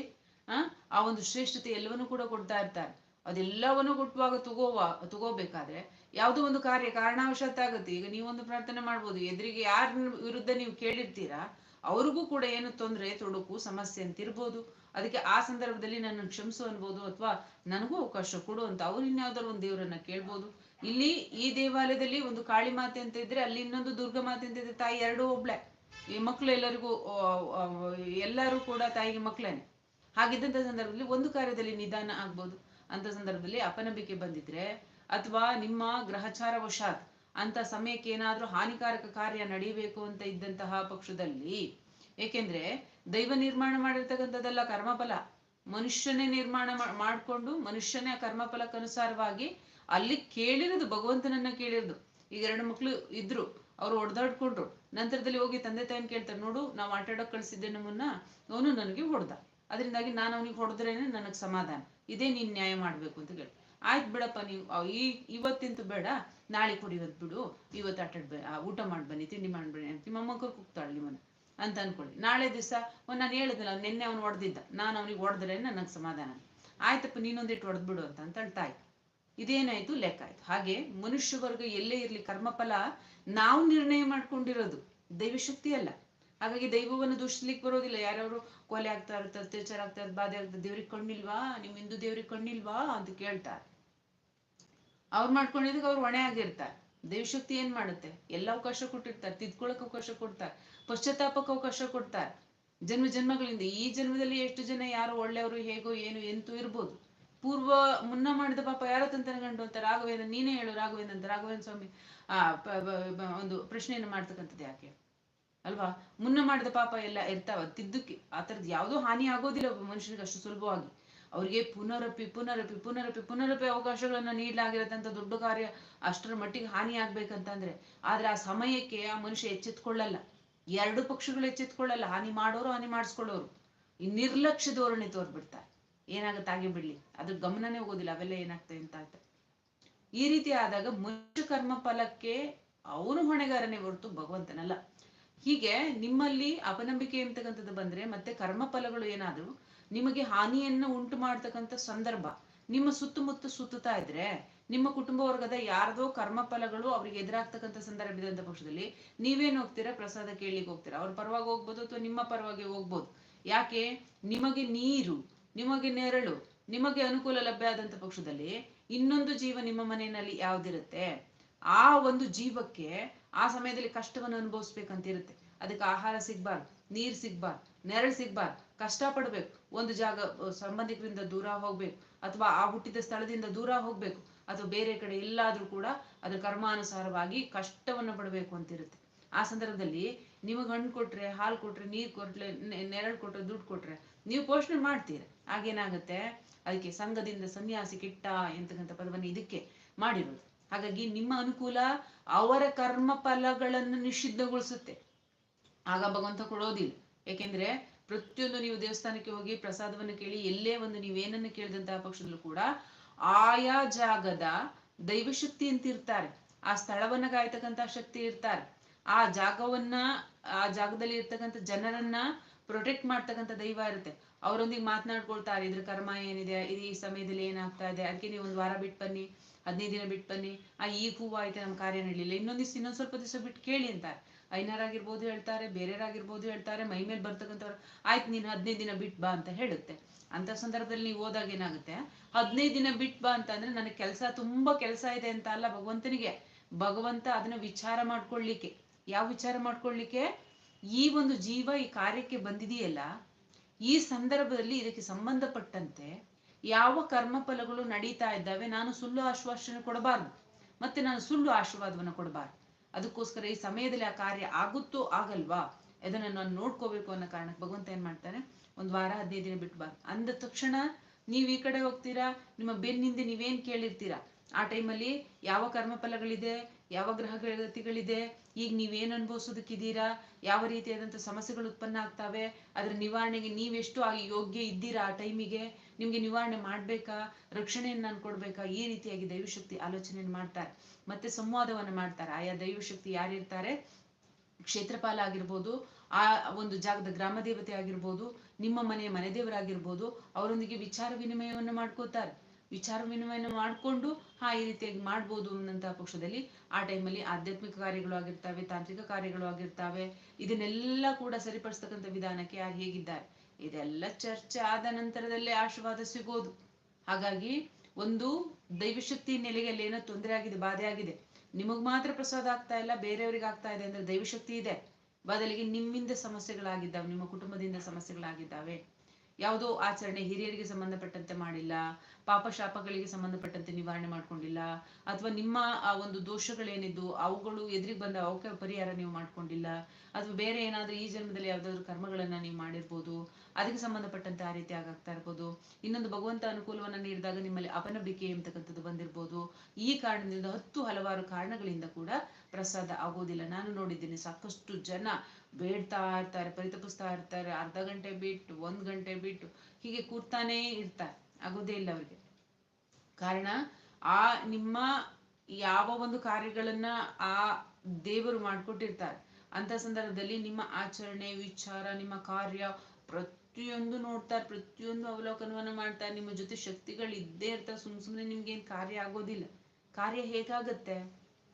ಆ ಒಂದು ಶ್ರೇಷ್ಠತೆ ಎಲ್ಲವನ್ನೂ ಕೂಡ ಕೊಡ್ತಾ ಇರ್ತಾರೆ. ಅದೆಲ್ಲವನ್ನು ಕೊಟ್ಟುವಾಗ ತಗೋವ, ತಗೋಬೇಕಾದ್ರೆ ಯಾವುದೋ ಒಂದು ಕಾರ್ಯ ಕಾರಣಾವಶಾತ್ ಆಗುತ್ತೆ. ಈಗ ನೀವೊಂದು ಪ್ರಾರ್ಥನೆ ಮಾಡ್ಬೋದು, ಎದುರಿಗೆ ಯಾರ ವಿರುದ್ಧ ನೀವು ಕೇಳಿರ್ತೀರಾ, ಅವ್ರಿಗೂ ಕೂಡ ಏನು ತೊಂದರೆ, ತೊಡಕು, ಸಮಸ್ಯೆ ಅಂತ ಇರ್ಬೋದು ಅದಕ್ಕೆ ಆ ಸಂದರ್ಭದಲ್ಲಿ ನನ್ನನ್ನು ಕ್ಷಮಿಸು ಅನ್ಬೋದು ಅಥವಾ ನನಗೂ ಅವಕಾಶ ಕೊಡು ಅಂತ ಅವ್ರು ಇನ್ಯಾವ್ದಾರು ಒಂದು ದೇವರನ್ನ ಕೇಳ್ಬೋದು. ಇಲ್ಲಿ ಈ ದೇವಾಲಯದಲ್ಲಿ ಒಂದು ಕಾಳಿ ಮಾತೆ ಅಂತ ಇದ್ರೆ ಅಲ್ಲಿ ಇನ್ನೊಂದು ದುರ್ಗಾ ಮಾತೆ ಅಂತ ಇದ್ರೆ ತಾಯಿ ಎರಡೂ ಒಬ್ಳೆ. ಈ ಮಕ್ಕಳು ಎಲ್ಲರಿಗೂ ಎಲ್ಲರೂ ಕೂಡ ತಾಯಿಗೆ ಮಕ್ಕಳೇನೆ ಹಾಗಿದ್ದಂಥ ಸಂದರ್ಭದಲ್ಲಿ ಒಂದು ಕಾರ್ಯದಲ್ಲಿ ನಿಧಾನ ಆಗ್ಬೋದು. ಅಂತ ಸಂದರ್ಭದಲ್ಲಿ ಅಪನಂಬಿಕೆ ಬಂದಿದ್ರೆ ಅಥವಾ ನಿಮ್ಮ ಗ್ರಹಚಾರ ವಶಾತ್ ಅಂತ ಸಮಯಕ್ಕೆ ಏನಾದ್ರೂ ಹಾನಿಕಾರಕ ಕಾರ್ಯ ನಡೀಬೇಕು ಅಂತ ಇದ್ದಂತಹ ಪಕ್ಷದಲ್ಲಿ ಏಕೆಂದ್ರೆ ದೈವ ನಿರ್ಮಾಣ ಮಾಡಿರ್ತಕ್ಕಂಥದ್ದೆಲ್ಲ ಕರ್ಮಫಲ. ಮನುಷ್ಯನೇ ನಿರ್ಮಾಣ ಮಾಡಿಕೊಂಡು ಮನುಷ್ಯನೇ ಕರ್ಮಫಲಕ್ಕನುಸಾರವಾಗಿ ಅಲ್ಲಿ ಕೇಳಿರೋದು, ಭಗವಂತನನ್ನ ಕೇಳಿರೋದು. ಈಗ ಎರಡು ಮಕ್ಳು ಇದ್ರು, ಅವ್ರು ಹೊಡೆದಾಡ್ಕೊಂಡ್ರು. ನಂತರದಲ್ಲಿ ಹೋಗಿ ತಂದೆ ತಾಯಿನ ಕೇಳ್ತಾರೆ, ನೋಡು, ನಾವು ಆಟ ಕಳ್ಸಿದ್ದೆ ನಮ್ಮನ್ನ, ಅವನು ನನಗೆ ಹೊಡೆದ. ಅದರಿಂದಾಗಿ ನಾನು ಅವನಿಗೆ ಹೊಡೆದ್ರೇನೆ ನನಗೆ ಸಮಾಧಾನ. ಇದೇ ನೀನ್ ನ್ಯಾಯ ಮಾಡ್ಬೇಕು ಅಂತ ಕೇಳಿ ಆಯ್ತು ಬಿಡಪ್ಪ ನೀವು ಈ, ಇವತ್ತಿಂತೂ ಬೇಡ. ನಾಳೆ ಕೊಡಿ ಇವತ್ತು ಬಿಡು. ಇವತ್ತು ಆಟ ಊಟ ಮಾಡಿ ಬನ್ನಿ, ತಿಂಡಿ ಮಾಡ್ಬನ್ನಿ ಅಂತ. ನಿಮ್ಮ ಮೊಮ್ಮಕ್ಕಳು ಕೂಗ್ತಾಳೆ ನಿಮ್ಮನ್ನ ಅಂತ ಅನ್ಕೊಳ್ಳಿ. ನಾಳೆ ದಿವಸ ನಾನು ಹೇಳಿದ್ನಲ್ಲ ನಿನ್ನೆ ಅವ್ನು ಹೊಡೆದಿದ್ದ ನಾನು ಅವನಿಗೆ ಹೊಡೆದ್ರೆ ನನಗೆ ಸಮಾಧಾನ. ಆಯ್ತಪ್ಪ ನೀನೊಂದಿಟ್ಟು ಹೊಡೆದ್ಬಿಡು ಅಂತ ಅಂತ ತಾಯಿ. ಇದೇನಾಯ್ತು ಲೆಕ್ಕ ಆಯ್ತು. ಹಾಗೆ ಮನುಷ್ಯ ವರ್ಗ ಎಲ್ಲೇ ಇರಲಿ ಕರ್ಮಫಲ ನಾವು ನಿರ್ಣಯ ಮಾಡ್ಕೊಂಡಿರೋದು. ದೈವಶಕ್ತಿ ಅಲ್ಲ. ಹಾಗಾಗಿ ದೈವವನ್ನು ದೂಷಿಸ್ಲಿಕ್ಕೆ ಬರೋದಿಲ್ಲ. ಯಾರ್ಯಾರು ಕೊಲೆ ಆಗ್ತಾ ಇರುತ್ತೆ ಅತ್ಯಾಚಾರ ಆಗ್ತಾ ಇರುತ್ತೆ ಬಾಧೆ ಆಗ್ತದೆ ದೇವ್ರಿಗೆ ಕಣ್ಣಿಲ್ವಾ? ನಿಮ್ ಹಿಂದೂ ದೇವ್ರಿಗೆ ಕಣ್ಣಿಲ್ವಾ ಅಂತ ಕೇಳ್ತಾರೆ. ಅವ್ರು ಮಾಡ್ಕೊಂಡಿದ್ದಕ್ಕೆ ಅವ್ರು ಹೊಣೆ ಆಗಿರ್ತಾರೆ. ದೈವಶಕ್ತಿ ಏನ್ ಮಾಡುತ್ತೆ? ಎಲ್ಲ ಅವಕಾಶ ಕೊಟ್ಟಿರ್ತಾರೆ. ತಿದ್ಕೊಳಕ್ ಅವಕಾಶ ಕೊಡ್ತಾರೆ. ಪಶ್ಚಾತ್ತಾಪಕ್ಕೆ ಅವಕಾಶ ಕೊಡ್ತಾರೆ. ಜನ್ಮ ಜನ್ಮಗಳಿಂದ ಈ ಜನ್ಮದಲ್ಲಿ ಎಷ್ಟು ಜನ ಯಾರು ಒಳ್ಳೆಯವರು ಹೇಗೋ ಏನು ಎಂತೂ ಇರ್ಬೋದು. ಪೂರ್ವ ಮುನ್ನ ಮಾಡಿದ ಪಾಪ ಯಾರ ತಂತನ ಗಂಡು ಅಂತ ರಾಘವೇಂದ್ರ, ನೀನೇ ಹೇಳು ರಾಘವೇಂದ್ರ ಅಂತ. ರಾಘವೇಂದ್ರ ಸ್ವಾಮಿ, ಆ ಒಂದು ಪ್ರಶ್ನೆಯನ್ನು ಮಾಡ್ತಕ್ಕಂಥದ್ದು ಯಾಕೆ? ಅಲ್ವಾ? ಮುನ್ನ ಮಾಡಿದ ಪಾಪ ಎಲ್ಲ ಇರ್ತಾವ. ತಿದ್ದಕ್ಕೆ ಆ ಥರದ್ದು ಯಾವುದೋ ಹಾನಿ ಆಗೋದಿಲ್ಲ ಒಬ್ಬ ಮನುಷ್ಯನಿಗೆ ಅಷ್ಟು ಸುಲಭವಾಗಿ. ಅವ್ರಿಗೆ ಪುನರಪಿ ಪುನರಪಿ ಪುನರಪಿ ಪುನರಪಿ ಅವಕಾಶಗಳನ್ನ ನೀಡಲಾಗಿರತ್ತಂತ ದೊಡ್ಡ ಕಾರ್ಯ ಅಷ್ಟರ ಮಟ್ಟಿಗೆ ಹಾನಿ ಆಗ್ಬೇಕಂತಂದ್ರೆ. ಆದ್ರೆ ಆ ಸಮಯಕ್ಕೆ ಆ ಮನುಷ್ಯ ಎಚ್ಚೆತ್ಕೊಳ್ಳಲ್ಲ. ಎರಡು ಪಕ್ಷಗಳು ಎಚ್ಚೆತ್ಕೊಳ್ಳಲ್ಲ, ಹಾನಿ ಮಾಡೋರು ಹಾನಿ ಮಾಡಿಸ್ಕೊಳ್ಳೋರು. ಈ ನಿರ್ಲಕ್ಷ್ಯ ಧೋರಣೆ ತೋರ್ಬಿಡ್ತಾರೆ ಏನಾಗುತ್ತೆ ಹಾಗೆ ಬಿಡ್ಲಿ. ಅದ್ರ ಗಮನನೇ ಹೋಗೋದಿಲ್ಲ, ಅವೆಲ್ಲ ಏನಾಗ್ತದೆ ಅಂತ ಆಯ್ತು. ಈ ರೀತಿ ಆದಾಗ ಮನುಷ್ಯ ಕರ್ಮ ಫಲಕ್ಕೆ ಅವನು ಹೊಣೆಗಾರನೇ ಹೊರತು ಭಗವಂತನಲ್ಲ. ಹೀಗೆ ನಿಮ್ಮಲ್ಲಿ ಅಪನಂಬಿಕೆ ಅಂತಕ್ಕಂಥದ್ದು ಬಂದ್ರೆ ಮತ್ತೆ ಕರ್ಮ ಫಲಗಳು ಏನಾದ್ರು ನಿಮಗೆ ಹಾನಿಯನ್ನ ಉಂಟು ಮಾಡ್ತಕ್ಕಂಥ ಸಂದರ್ಭ, ನಿಮ್ಮ ಸುತ್ತಮುತ್ತ ಸುತ್ತುತ್ತಾ ಇದ್ರೆ ನಿಮ್ಮ ಕುಟುಂಬ ವರ್ಗದ ಯಾರದೋ ಕರ್ಮ ಫಲಗಳು ಅವ್ರಿಗೆ ಎದುರಾಗ್ತಕ್ಕಂಥ ಸಂದರ್ಭ ಇದ್ದಂಥ ಪಕ್ಷದಲ್ಲಿ ನೀವೇನ್ ಹೋಗ್ತೀರಾ? ಪ್ರಸಾದ ಕೇಳಲಿಕ್ಕೆ ಹೋಗ್ತೀರಾ? ಅವ್ರ ಪರವಾಗಿ ಹೋಗ್ಬೋದು ಅಥವಾ ನಿಮ್ಮ ಪರವಾಗಿ ಹೋಗ್ಬೋದು? ಯಾಕೆ? ನಿಮಗೆ ನೀರು, ನಿಮಗೆ ನೆರಳು, ನಿಮಗೆ ಅನುಕೂಲ ಲಭ್ಯ ಆದಂತ ಪಕ್ಷದಲ್ಲಿ ಇನ್ನೊಂದು ಜೀವ ನಿಮ್ಮ ಮನೆಯಲ್ಲಿ ಯಾವ್ದಿರುತ್ತೆ? ಆ ಒಂದು ಜೀವಕ್ಕೆ ಆ ಸಮಯದಲ್ಲಿ ಕಷ್ಟವನ್ನು ಅನುಭವಿಸ್ಬೇಕಂತ ಇರುತ್ತೆ ಅದಕ್ಕೆ ಆಹಾರ ಸಿಗ್ಬಾರ್ದು, ನೀರ್ ಸಿಗ್ಬಾರ್ದು, ನೆರಳು ಸಿಗ್ಬಾರ್ದು ಕಷ್ಟ ಪಡ್ಬೇಕು ಒಂದು ಜಾಗ, ಸಂಬಂಧಿಕರಿಂದ ದೂರ ಹೋಗ್ಬೇಕು ಅಥವಾ ಆ ಹುಟ್ಟಿದ ಸ್ಥಳದಿಂದ ದೂರ ಹೋಗ್ಬೇಕು. ಅಥವಾ ಬೇರೆ ಕಡೆ ಎಲ್ಲಾದ್ರೂ ಕೂಡ ಅದು ಕರ್ಮಾನುಸಾರವಾಗಿ ಕಷ್ಟವನ್ನು ಪಡಬೇಕು ಅಂತ ಇರುತ್ತೆ ಆ ಸಂದರ್ಭದಲ್ಲಿ ನಿಮಗೆ ಹಣ್ಣು ಕೊಟ್ರೆ, ಹಾಲು ಕೊಟ್ರೆ, ನೀರು ಕೊಟ್ರೆ ನೆರಳು ಕೊಟ್ರೆ, ದುಡ್ಡು ಕೊಟ್ರೆ ನೀವು ಪೋಷಣೆ ಮಾಡ್ತೀರ. ಆಗೇನಾಗುತ್ತೆ ಅದಕ್ಕೆ ಸಂಘದಿಂದ ಸನ್ಯಾಸಿ ಕೆಟ್ಟ ಎಂತಕ್ಕಂಥ ಪದವನ್ನು ಇದಕ್ಕೆ ಮಾಡಿರೋದು. ಹಾಗಾಗಿ ನಿಮ್ಮ ಅನುಕೂಲ ಅವರ ಕರ್ಮ ಫಲಗಳನ್ನು ನಿಷಿದ್ಧಗೊಳಿಸುತ್ತೆ. ಆಗ ಭಗವಂತ ಕೊಡೋದಿಲ್ಲ. ಯಾಕೆಂದ್ರೆ ಪ್ರತಿಯೊಂದು ನೀವು ದೇವಸ್ಥಾನಕ್ಕೆ ಹೋಗಿ ಪ್ರಸಾದವನ್ನು ಕೇಳಿ ಎಲ್ಲೇ ಒಂದು ನೀವೇನನ್ನು ಕೇಳಿದಂತಹ ಪಕ್ಷದಲ್ಲೂ ಕೂಡ ಆಯಾ ಜಾಗದ ದೈವಶಕ್ತಿ ಅಂತ ಇರ್ತಾರೆ. ಆ ಸ್ಥಳವನ್ನ ಕಾಯ್ತಕ್ಕಂತ ಶಕ್ತಿ ಇರ್ತಾರೆ. ಆ ಜಾಗವನ್ನ, ಆ ಜಾಗದಲ್ಲಿ ಇರ್ತಕ್ಕಂಥ ಜನರನ್ನ ಪ್ರೊಟೆಕ್ಟ್ ಮಾಡ್ತಕ್ಕಂಥ ದೈವ ಇರುತ್ತೆ. ಅವರೊಂದಿಗೆ ಮಾತನಾಡ್ಕೊಳ್ತಾರೆ, ಇದ್ರ ಕರ್ಮ ಏನಿದೆ ಇದು ಈ ಸಮಯದಲ್ಲಿ ಏನಾಗ್ತಾ ಇದೆ ಅದಕ್ಕೆ ನೀವು ಒಂದು ವಾರ ಬಿಟ್ಟು ಬನ್ನಿ, ಹದಿನೈದು ದಿನ ಬಿಟ್ಟು ಬನ್ನಿ, ಆ ಈ ಹೂವು ಆಯ್ತು ನಮ್ಮ ಕಾರ್ಯ ನಡೀಲಿಲ್ಲ. ಇನ್ನೊಂದ್ ಇನ್ನೊಂದು ಇನ್ನೊಂದ್ ಸ್ವಲ್ಪ ದಿವಸ ಬಿಟ್ಟು ಕೇಳಿ ಅಂತಾರೆ. ಐನರಾಗಿರ್ಬೋದು ಹೇಳ್ತಾರೆ ಬೇರೆಯವರಾಗಿರ್ಬೋದು ಹೇಳ್ತಾರೆ, ಮೈ ಮೇಲೆ ಬರ್ತಕ್ಕಂಥವ್ರು, ಆಯ್ತು ನೀನು ಹದಿನೈದು ದಿನ ಬಿಟ್ಟು ಬಾ ಅಂತ ಹೇಳುತ್ತೆ. ಅಂತ ಸಂದರ್ಭದಲ್ಲಿ ನೀವು ಹೋದಾಗ ಏನಾಗುತ್ತೆ? ಹದಿನೈದು ದಿನ ಬಿಟ್ ಬಾ ಅಂತ ಅಂದ್ರೆ ನನಗೆ ಕೆಲಸ ತುಂಬಾ ಕೆಲಸ ಇದೆ ಅಂತ ಅಲ್ಲ ಭಗವಂತನಿಗೆ. ಭಗವಂತ ಅದನ್ನ ವಿಚಾರ ಮಾಡ್ಕೊಳ್ಳಿಕ್ಕೆ ಯಾವ ವಿಚಾರ ಮಾಡ್ಕೊಳ್ಳಿಕ್ಕೆ ಈ ಒಂದು ಜೀವ ಈ ಕಾರ್ಯಕ್ಕೆ ಬಂದಿದೆಯಲ್ಲ, ಈ ಸಂದರ್ಭದಲ್ಲಿ ಇದಕ್ಕೆ ಸಂಬಂಧಪಟ್ಟಂತೆ ಯಾವ ಕರ್ಮ ಫಲಗಳು ನಡೀತಾ ಇದ್ದಾವೆ ನಾನು ಸುಳ್ಳು ಆಶ್ವಾಸನೆ ಕೊಡಬಾರ್ದು. ಮತ್ತೆ ನಾನು ಸುಳ್ಳು ಆಶೀರ್ವಾದವನ್ನು ಕೊಡಬಾರ್ದು. ಅದಕ್ಕೋಸ್ಕರ ಈ ಸಮಯದಲ್ಲಿ ಆ ಕಾರ್ಯ ಆಗುತ್ತೋ ಆಗಲ್ವಾ? ಅದನ್ನ ನಾನು ನೋಡ್ಕೋಬೇಕು ಅನ್ನೋ ಕಾರಣಕ್ಕೆ ಭಗವಂತ ಏನ್ ಮಾಡ್ತಾನೆ ಒಂದ್ ವಾರ ಹದಿನೈದು ದಿನ ಬಾ. ಅಂದ ತಕ್ಷಣ ನೀವ್ ಈ ಕಡೆ ಹೋಗ್ತೀರಾ? ನಿಮ್ಮ ಬೆನ್ನಿಂದ ನೀವೇನ್ ಕೇಳಿರ್ತೀರಾ? ಆ ಟೈಮಲ್ಲಿ ಯಾವ ಕರ್ಮಫಲಗಳಿದೆ? ಯಾವ ಗ್ರಹ ಗತಿಗಳಿದೆ? ಈಗ ನೀವೇನ್ ಅನುಭವಿಸೋದಕ್ಕಿದ್ದೀರಾ? ಯಾವ ರೀತಿಯಾದಂಥ ಸಮಸ್ಯೆಗಳು ಉತ್ಪನ್ನ ಆಗ್ತಾವೆ? ಅದ್ರ ನಿವಾರಣೆಗೆ ನೀವೆಷ್ಟು ಆಗಿ ಯೋಗ್ಯ ಇದ್ದೀರಾ ಆ ಟೈಮಿಗೆ ನಿಮ್ಗೆ ನಿವಾರಣೆ ಮಾಡ್ಬೇಕಾ? ರಕ್ಷಣೆಯನ್ನು ನಾನು ಕೊಡ್ಬೇಕಾ? ಈ ರೀತಿಯಾಗಿ ದೈವಶಕ್ತಿ ಆಲೋಚನೆಯನ್ನು ಮಾಡ್ತಾರೆ. ಮತ್ತೆ ಸಂವಾದವನ್ನು ಮಾಡ್ತಾರೆ. ಆಯಾ ದೈವಶಕ್ತಿ ಯಾರಿರ್ತಾರೆ? ಕ್ಷೇತ್ರಪಾಲ ಆಗಿರ್ಬೋದು, ಆ ಒಂದು ಜಾಗದ ಗ್ರಾಮ ದೇವತೆ ಆಗಿರ್ಬೋದು ನಿಮ್ಮ ಮನೆಯ ಮನೆ ದೇವರಾಗಿರ್ಬೋದು ಅವರೊಂದಿಗೆ ವಿಚಾರ ವಿನಿಮಯವನ್ನು ಮಾಡ್ಕೋತಾರೆ. ವಿಚಾರ ವಿನಿಮಯನ ಮಾಡಿಕೊಂಡು, ಹಾ, ಈ ರೀತಿಯಾಗಿ ಮಾಡ್ಬೋದು ಅನ್ನಂತಹ ಪಕ್ಷದಲ್ಲಿ ಆ ಟೈಮಲ್ಲಿ ಆಧ್ಯಾತ್ಮಿಕ ಕಾರ್ಯಗಳು ಆಗಿರ್ತವೆ, ತಾಂತ್ರಿಕ ಕಾರ್ಯಗಳು ಆಗಿರ್ತವೆ. ಇದನ್ನೆಲ್ಲ ಕೂಡ ಸರಿಪಡಿಸ್ತಕ್ಕಂಥ ವಿಧಾನಕ್ಕೆ ಯಾರು ಹೇಗಿದ್ದಾರೆ? ಇದೆಲ್ಲ ಚರ್ಚೆ ಆದ ನಂತರದಲ್ಲೇ ಆಶೀರ್ವಾದ ಸಿಗೋದು. ಹಾಗಾಗಿ ಒಂದು ದೈವಶಕ್ತಿ ನೆಲೆಯಲ್ಲಿ ಏನೋ ತೊಂದರೆ ಆಗಿದೆ, ಬಾಧೆ ಆಗಿದೆ. ನಿಮಗ್ ಮಾತ್ರ ಪ್ರಸಾದ ಆಗ್ತಾ ಇಲ್ಲ, ಬೇರೆಯವ್ರಿಗೆ ಆಗ್ತಾ ಇದೆ ಅಂದ್ರೆ ದೈವಶಕ್ತಿ ಇದೆ. ಬದಲಿಗೆ ನಿಮ್ಮಿಂದ ಸಮಸ್ಯೆಗಳಾಗಿದ್ದಾವೆ, ನಿಮ್ಮ ಕುಟುಂಬದಿಂದ ಸಮಸ್ಯೆಗಳಾಗಿದ್ದಾವೆ. ಯಾವುದೋ ಆಚರಣೆ ಹಿರಿಯರಿಗೆ ಸಂಬಂಧಪಟ್ಟಂತೆ ಮಾಡಿಲ್ಲ, ಪಾಪ ಶಾಪಗಳಿಗೆ ಸಂಬಂಧಪಟ್ಟಂತೆ ನಿವಾರಣೆ ಮಾಡ್ಕೊಂಡಿಲ್ಲ, ಅಥವಾ ನಿಮ್ಮ, ಆ, ಒಂದು ದೋಷಗಳೇನಿದ್ದು, ಅವುಗಳು ಎದುರಿಗೆ ಬಂದ ಅವಕ್ಕೆ ಪರಿಹಾರ ನೀವು ಮಾಡ್ಕೊಂಡಿಲ್ಲ, ಅಥವಾ ಬೇರೆ ಏನಾದ್ರೂ ಈ ಜನ್ಮದಲ್ಲಿ ಯಾವ್ದಾದ್ರು ಕರ್ಮಗಳನ್ನ ನೀವು ಮಾಡಿರ್ಬೋದು ಅದಕ್ಕೆ ಸಂಬಂಧಪಟ್ಟಂತೆ ರೀತಿ ಆಗ್ತಾ ಇರ್ಬೋದು. ಇನ್ನೊಂದು ಭಗವಂತ ಅನುಕೂಲವನ್ನ ನೀಡಿದಾಗ ನಿಮ್ಮಲ್ಲಿ ಅಪನಂಬಿಕೆ ಎಂಬತಕ್ಕಂಥದ್ದು ಬಂದಿರ್ಬೋದು. ಈ ಕಾರಣದಿಂದ ಹತ್ತು ಹಲವಾರು ಕಾರಣಗಳಿಂದ ಕೂಡ ಪ್ರಸಾದ ಆಗೋದಿಲ್ಲ. ನಾನು ನೋಡಿದ್ದೀನಿ ಸಾಕಷ್ಟು ಜನ ಬೇಡ್ತಾ ಇರ್ತಾರೆ, ಪರಿತಪಿಸ್ತಾ ಇರ್ತಾರೆ. ಅರ್ಧ ಗಂಟೆ ಬಿಟ್ಟು, ಒಂದ್ ಗಂಟೆ ಬಿಟ್ಟು ಹೀಗೆ ಕೂರ್ತಾನೇ ಇರ್ತಾರೆ. ಆಗೋದೇ ಇಲ್ಲ ಅವ್ರಿಗೆ. ಕಾರಣ ಆ ನಿಮ್ಮ ಯಾವ ಒಂದು ಕಾರ್ಯಗಳನ್ನ ಆ ದೇವರು ಮಾಡ್ಕೊಟ್ಟಿರ್ತಾರೆ. ಅಂತ ಸಂದರ್ಭದಲ್ಲಿ ನಿಮ್ಮ ಆಚರಣೆ, ವಿಚಾರ, ನಿಮ್ಮ ಕಾರ್ಯ ಪ್ರತಿಯೊಂದು ನೋಡ್ತಾರೆ, ಪ್ರತಿಯೊಂದು ಅವಲೋಕನವನ್ನ ಮಾಡ್ತಾರೆ, ನಿಮ್ಮ ಜೊತೆ ಶಕ್ತಿಗಳು ಇದ್ದೇ ಇರ್ತಾರೆ, ಸುಮ್ ಸುಮ್ನೆ ನಿಮ್ಗೆ ಏನ್ ಕಾರ್ಯ ಆಗೋದಿಲ್ಲ. ಕಾರ್ಯ ಹೇಗಾಗತ್ತೆ?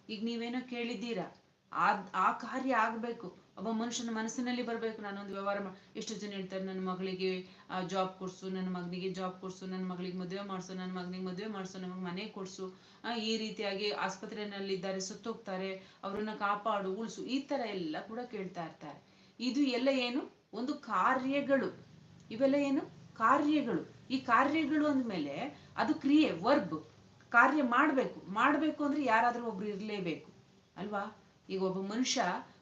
ಈಗ ನೀವೇನೋ ಕೇಳಿದ್ದೀರಾ? ಆ ಆ ಕಾರ್ಯ ಆಗ್ಬೇಕು. ಒಬ್ಬ ಮನುಷ್ಯನ ಮನಸ್ಸಿನಲ್ಲಿ ಬರ್ಬೇಕು. ನಾನೊಂದು ವ್ಯವಹಾರ ಮಾ, ಎಷ್ಟು ಜನ ಹೇಳ್ತಾರೆ, ನನ್ನ ಮಗಳಿಗೆ ಜಾಬ್ ಕೊಡ್ಸು, ನನ್ನ ಮಗನಿಗೆ ಜಾಬ್ ಕೊಡ್ಸು, ನನ್ನ ಮಗಳಿಗೆ ಮದುವೆ ಮಾಡಿಸು, ನನ್ನ ಮಗನಿಗೆ ಮದುವೆ ಮಾಡಿಸು, ನಮಗೆ ಮನೆ ಕೊಡ್ಸು ಈ ರೀತಿಯಾಗಿ ಆಸ್ಪತ್ರೆನಲ್ಲಿದ್ದಾರೆ ಸುತ್ತೋಗ್ತಾರೆ, ಅವ್ರನ್ನ ಕಾಪಾಡು, ಉಳಿಸು, ಈ ತರ ಎಲ್ಲ ಕೂಡ ಕೇಳ್ತಾ ಇರ್ತಾರೆ. ಇದು ಎಲ್ಲ ಏನು? ಒಂದು ಕಾರ್ಯಗಳು. ಇವೆಲ್ಲ ಏನು? ಕಾರ್ಯಗಳು. ಈ ಕಾರ್ಯಗಳು ಅಂದಮೇಲೆ ಅದು ಕ್ರಿಯೆ, ವರ್ಬ್. ಕಾರ್ಯ ಮಾಡಬೇಕು. ಮಾಡಬೇಕು ಅಂದ್ರೆ ಯಾರಾದರೂ ಒಬ್ರು ಇರಲೇಬೇಕು. ಅಲ್ವಾ? ಈಗ ಒಬ್ಬ ಮನುಷ್ಯ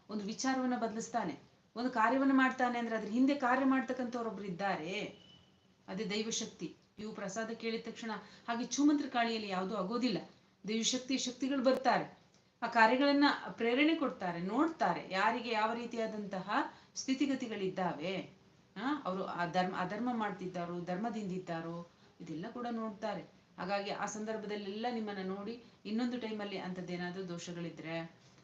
ಒಂದು ವಿಚಾರವನ್ನ ಬದಲಿಸ್ತಾನೆ. ಒಂದು ಕಾರ್ಯವನ್ನ ಮಾಡ್ತಾನೆ ಅಂದ್ರೆ ಅದ್ರ ಹಿಂದೆ ಕಾರ್ಯ ಮಾಡ್ತಕ್ಕಂಥವ್ರೊಬ್ರು ಇದ್ದಾರೆ. ಅದೇ ದೈವಶಕ್ತಿ. ಇವು ಪ್ರಸಾದ ಕೇಳಿದ ತಕ್ಷಣ ಹಾಗೆ ಚೂಮಂತ್ರ ಕಾಳಿಯಲ್ಲಿ ಯಾವುದೂ ಆಗೋದಿಲ್ಲ. ದೈವಶಕ್ತಿ ಶಕ್ತಿಗಳು ಬರ್ತಾರೆ. ಆ ಕಾರ್ಯಗಳನ್ನ ಪ್ರೇರಣೆ ಕೊಡ್ತಾರೆ, ನೋಡ್ತಾರೆ. ಯಾರಿಗೆ ಯಾವ ರೀತಿಯಾದಂತಹ ಸ್ಥಿತಿಗತಿಗಳಿದ್ದಾವೆ? ಆ ಅವರು ಧರ್ಮ ಅಧರ್ಮ ಮಾಡ್ತಿದ್ದಾರೋ, ಧರ್ಮದಿಂದಿದ್ದಾರೋ, ಇದೆಲ್ಲ ಕೂಡ ನೋಡ್ತಾರೆ. ಹಾಗಾಗಿ ಆ ಸಂದರ್ಭದಲ್ಲೆಲ್ಲ ನಿಮ್ಮನ್ನ ನೋಡಿ ಇನ್ನೊಂದು ಟೈಮಲ್ಲಿ ಅಂಥದ್ದೇನಾದ್ರೂ ದೋಷಗಳಿದ್ರೆ,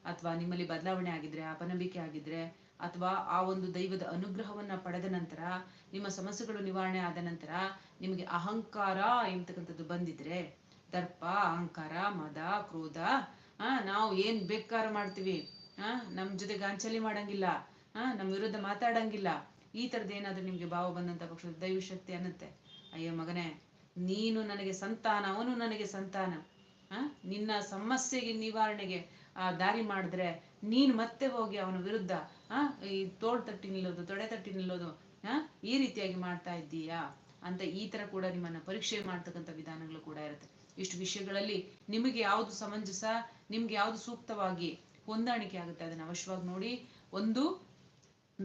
ಅಥವಾ ನಿಮ್ಮಲ್ಲಿ ಬದಲಾವಣೆ ಆಗಿದ್ರೆ, ಅಪನಂಬಿಕೆ ಆಗಿದ್ರೆ, ಅಥವಾ ಆ ಒಂದು ದೈವದ ಅನುಗ್ರಹವನ್ನ ಪಡೆದ ನಂತರ, ನಿಮ್ಮ ಸಮಸ್ಯೆಗಳು ನಿವಾರಣೆ ಆದ ನಂತರ ನಿಮಗೆ ಅಹಂಕಾರ ಎಂತಕ್ಕಂಥದ್ದು ಬಂದಿದ್ರೆ, ದರ್ಪ, ಅಹಂಕಾರ, ಮದ, ಕ್ರೋಧ ಆ ನಾವು ಏನ್ ಬೇಕಾರ ಮಾಡ್ತೀವಿ. ಆ ನಮ್ ಜೊತೆ ಗಾಂಚಲಿ ಮಾಡಂಗಿಲ್ಲ. ಆ ನಮ್ ವಿರುದ್ಧ ಮಾತಾಡಂಗಿಲ್ಲ. ಈ ತರದ್ ಏನಾದರೂ ನಿಮಗೆ ಭಾವ ಬಂದಂತ ಪಕ್ಷದ ದೈವಶಕ್ತಿ ಅನ್ನತ್ತೆ. ಅಯ್ಯೋ ಮಗನೇ, ನೀನು ನನಗೆ ಸಂತಾನ, ಅವನು ನನಗೆ ಸಂತಾನ. ನಿನ್ನ ಸಮಸ್ಯೆಗೆ ನಿವಾರಣೆಗೆ ಆ ದಾರಿ ಮಾಡಿದ್ರೆ ನೀನು ಮತ್ತೆ ಹೋಗಿ ಅವನ ವಿರುದ್ಧ, ಆ? ಈ ತೋಳ್ ತಟ್ಟಿ ನಿಲ್ಲೋದು, ತೊಡೆ ತಟ್ಟಿ ನಿಲ್ಲೋದು, ಆ? ಈ ರೀತಿಯಾಗಿ ಮಾಡ್ತಾ ಇದ್ದೀಯಾ? ಅಂತ ಈ ತರ ಕೂಡ ನಿಮ್ಮನ್ನ ಪರೀಕ್ಷೆ ಮಾಡ್ತಕ್ಕಂಥ ವಿಧಾನಗಳು ಕೂಡ ಇರುತ್ತೆ. ಇಷ್ಟು ವಿಷಯಗಳಲ್ಲಿ ನಿಮಗೆ ಯಾವುದು ಸಮಂಜಸ, ನಿಮ್ಗೆ ಯಾವ್ದು ಸೂಕ್ತವಾಗಿ ಹೊಂದಾಣಿಕೆ ಆಗುತ್ತೆ ಅದನ್ನ ಅವಶ್ಯವಾಗಿ ನೋಡಿ. ಒಂದು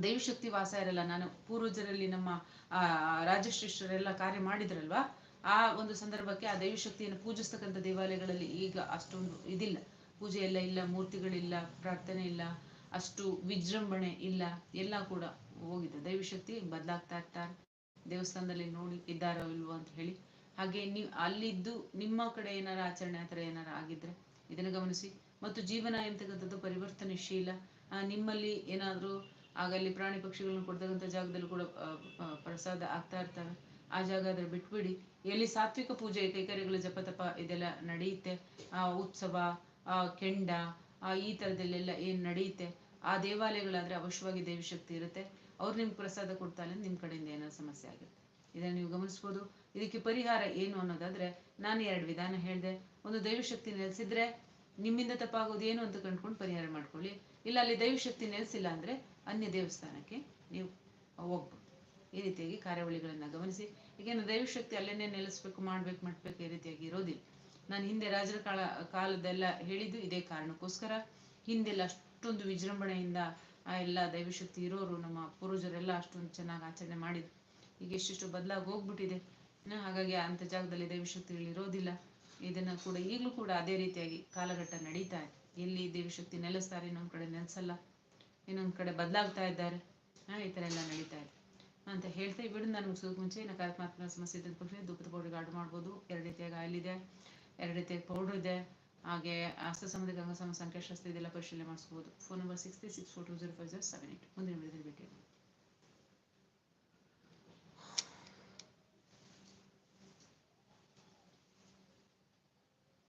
ದೈವಶಕ್ತಿ ವಾಸ ಇರಲ್ಲ. ನಾನು ಪೂರ್ವಜರಲ್ಲಿ ನಮ್ಮ ಆ ರಾಜಶ್ರೇಷ್ಠರೆಲ್ಲ ಕಾರ್ಯ ಮಾಡಿದ್ರಲ್ವಾ? ಆ ಒಂದು ಸಂದರ್ಭಕ್ಕೆ ಆ ದೈವಶಕ್ತಿಯನ್ನು ಪೂಜಿಸ್ತಕ್ಕಂಥ ದೇವಾಲಯಗಳಲ್ಲಿ ಈಗ ಅಷ್ಟೊಂದು ಇದಿಲ್ಲ. ಪೂಜೆ ಎಲ್ಲ ಇಲ್ಲ ಮೂರ್ತಿಗಳಿಲ್ಲ ಪ್ರಾರ್ಥನೆ ಇಲ್ಲ ಅಷ್ಟು ವಿಜೃಂಭಣೆ ಇಲ್ಲ. ಎಲ್ಲ ಕೂಡ ಹೋಗಿದೆ. ದೈವಶಕ್ತಿ ಬದಲಾಗ್ತಾ ಇರ್ತಾರೆ ದೇವಸ್ಥಾನದಲ್ಲಿ ನೋಡಿ ಇದ್ದಾರೋ ಇಲ್ವೋ ಅಂತ ಹೇಳಿ. ಹಾಗೆ ನೀವು ಅಲ್ಲಿದ್ದು ನಿಮ್ಮ ಕಡೆ ಏನಾರ ಆಚರಣೆ ಆ ಥರ ಏನಾರ ಆಗಿದ್ರೆ ಇದನ್ನು ಗಮನಿಸಿ. ಮತ್ತು ಜೀವನ ಎಂತಕ್ಕಂಥದ್ದು ಪರಿವರ್ತನಶೀಲ. ಆ, ನಿಮ್ಮಲ್ಲಿ ಏನಾದರೂ ಆಗಲ್ಲಿ ಪ್ರಾಣಿ ಪಕ್ಷಿಗಳನ್ನು ಕೊಡ್ತಕ್ಕಂಥ ಜಾಗದಲ್ಲಿ ಕೂಡ ಪ್ರಸಾದ ಆಗ್ತಾ ಇರ್ತವೆ. ಆ ಜಾಗ ಆದ್ರೆ ಬಿಟ್ಬಿಡಿ. ಎಲ್ಲಿ ಸಾತ್ವಿಕ ಪೂಜೆ ಕೈಕರ್ಯಗಳ ಜಪತಪ ಇದೆಲ್ಲ ನಡೆಯುತ್ತೆ. ಆ, ಉತ್ಸವ, ಆ, ಕೆಂಡ, ಆ, ಈ ಥರದಲ್ಲೆಲ್ಲ ಏನ್ ನಡೆಯುತ್ತೆ? ಆ ದೇವಾಲಯಗಳಾದ್ರೆ ಅವಶ್ಯವಾಗಿ ದೇವಿಶಕ್ತಿ ಇರುತ್ತೆ. ಅವ್ರು ನಿಮ್ಗೆ ಪ್ರಸಾದ ಕೊಡ್ತಾ ಇಲ್ಲ ನಿಮ್ ಕಡೆಯಿಂದ ಏನೋ ಸಮಸ್ಯೆ ಆಗುತ್ತೆ. ಇದನ್ನ ನೀವು ಗಮನಿಸ್ಬೋದು. ಇದಕ್ಕೆ ಪರಿಹಾರ ಏನು ಅನ್ನೋದಾದ್ರೆ, ನಾನು ಎರಡು ವಿಧಾನ ಹೇಳಿದೆ. ಒಂದು ದೈವಶಕ್ತಿ ನೆಲೆಸಿದ್ರೆ ನಿಮ್ಮಿಂದ ತಪ್ಪಾಗೋದು ಏನು ಅಂತ ಕಂಡ್ಕೊಂಡು ಪರಿಹಾರ ಮಾಡ್ಕೊಳ್ಳಿ. ಇಲ್ಲ ಅಲ್ಲಿ ದೈವಶಕ್ತಿ ನೆಲೆಸಿಲ್ಲ ಅಂದ್ರೆ ಅನ್ಯ ದೇವಸ್ಥಾನಕ್ಕೆ ನೀವು ಹೋಗ್ಬೋದು. ಈ ರೀತಿಯಾಗಿ ಕಾರ್ಯಾವಳಿಗಳನ್ನು ಗಮನಿಸಿ. ಈಗೇನು ದೈವಶಕ್ತಿ ಅಲ್ಲೇನೇ ನೆಲೆಸ್ಬೇಕು, ಮಾಡ್ಬೇಕು ಮಾಡ್ಬೇಕು ಈ ರೀತಿಯಾಗಿ ಇರೋದಿಲ್ಲ. ನಾನು ಹಿಂದೆ ರಾಜರ ಕಾಲ ಕಾಲದೆಲ್ಲ ಹೇಳಿದ್ದು ಇದೇ ಕಾರಣಕ್ಕೋಸ್ಕರ. ಹಿಂದೆಲ್ಲ ಅಷ್ಟೊಂದು ವಿಜೃಂಭಣೆಯಿಂದ ಆ ಎಲ್ಲ ದೈವಶಕ್ತಿ ಇರೋರು, ನಮ್ಮ ಪೂರ್ವಜರೆಲ್ಲ ಅಷ್ಟೊಂದು ಚೆನ್ನಾಗಿ ಆಚರಣೆ ಮಾಡಿದ್ರು. ಈಗ ಎಷ್ಟೆಷ್ಟು ಬದಲಾಗಿ ಹೋಗ್ಬಿಟ್ಟಿದೆ. ಹಾಗಾಗಿ ಅಂತ ಜಾಗದಲ್ಲಿ ದೈವಶಕ್ತಿಗಳು ಇರೋದಿಲ್ಲ. ಇದನ್ನ ಕೂಡ ಈಗಲೂ ಕೂಡ ಅದೇ ರೀತಿಯಾಗಿ ಕಾಲಘಟ್ಟ ನಡೀತಾ ಇದೆ. ಎಲ್ಲಿ ದೇವಶಕ್ತಿ ನೆಲೆಸ್ತಾರೆ ನಮ್ಮ ಕಡೆ ನೆಲೆಸಲ್ಲ. ಇನ್ನೊಂದ್ ಕಡೆ ಬದಲಾಗ್ತಾ ಇದ್ದಾರೆ. ಈ ಥರ ಎಲ್ಲ ನಡೀತಾ ಇದೆ. ಅಂತ ಹೇಳ್ತಾ ಬಿಡು ನಾನು ಮುಗಿಸೋದಕ್ಕೆ ಮುಂಚೆ ನಕಾರಾತ್ಮಕ ಸಮಸ್ಯೆ ಇದ್ದ ಪಕ್ಷ ದುಃಖದ ಪೌಡರ್ ಆರ್ಡರ್ ಮಾಡ್ಬೋದು. ಎರಡು ರೀತಿಯಾಗಿ ಆಯಿಲ್ ಇದೆ, ಎರಡು ರೀತಿಯಾಗಿ ಪೌಡ್ರ್ ಇದೆ. ಹಾಗೆ ಆಸ್ತ ಸಂಬಂಧಿಕ ಸಮ ಸಂಖ್ಯಾಶಾಸ್ತ್ರ ಇದೆಲ್ಲ ಪರಿಶೀಲನೆ ಮಾಡಿಸ್ಬೋದು. Phone number six three six four two zero five zero seven eight ಮುಂದಿನ ವಿಡಿಯೋದಲ್ಲಿ ಭೇಟಿ